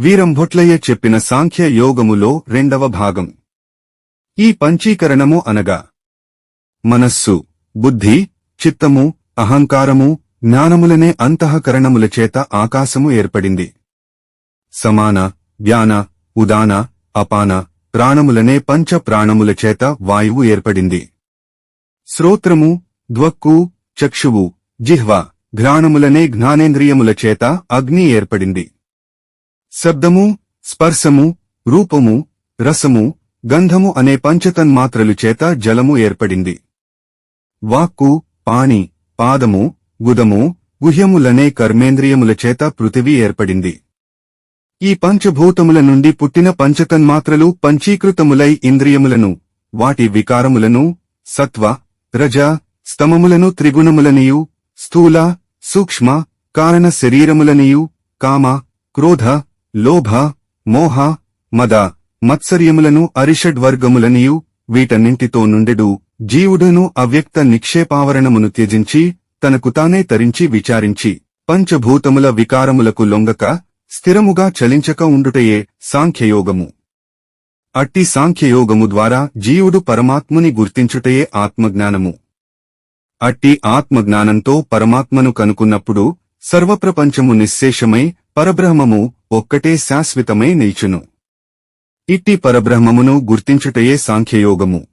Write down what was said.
వీరంభొట్లయ్య చెప్పిన సాంఖ్య యోగములో రెండవ భాగం. ఈ పంచీకరణము అనగా మనస్సు బుద్ధి చిత్తము అహంకారము జ్ఞానములనే అంతఃకరణముల చేత ఆకాశము ఏర్పడింది. సమాన జ్ఞాన ఉదాన అపాన ప్రాణములనే పంచ ప్రాణముల చేత వాయువు ఏర్పడింది. శ్రోత్రము ద్వక్కు చక్షువు జిహ్వ ఘ్రాణములనే జ్ఞానేంద్రియముల చేత అగ్ని ఏర్పడింది. శబ్దము స్పర్శము రూపము రసము గంధము అనే పంచతన్మాత్రలు చేత జలము ఏర్పడింది. వాక్కు పాణి పాదము గుదము గుహ్యములనే కర్మేంద్రియముల చేత పృథివీ ఏర్పడింది. ఈ పంచభూతముల నుండి పుట్టిన పంచతన్మాత్రలు పంచీకృతములై ఇంద్రియములను వాటి వికారములను సత్వ రజ స్తమములను త్రిగుణములనియు స్థూల సూక్ష్మ కారణ శరీరములనియు కామ క్రోధ లోభ మోహ మద మత్సర్యములను అరిషడ్వర్గములనియు వీటన్నింటితో నుండెడు జీవుడును అవ్యక్త నిక్షేపావరణమును త్యజించి తనకు తానే తరించి విచారించి పంచభూతముల వికారములకు లొంగక స్థిరముగా చలించక ఉండుటయే సాంఖ్యయోగము. అట్టి సాంఖ్యయోగము ద్వారా జీవుడు పరమాత్ముని గుర్తించుటయే ఆత్మజ్ఞానము. అట్టి ఆత్మజ్ఞానంతో పరమాత్మను కనుకున్నప్పుడు సర్వప్రపంచము నిశ్శేషమై పరబ్రహ్మము ఒక్కటే శాశ్వతమై నిల్చును. ఇట్టి పరబ్రహ్మమును గుర్తించుటయే సాంఖ్యయోగము.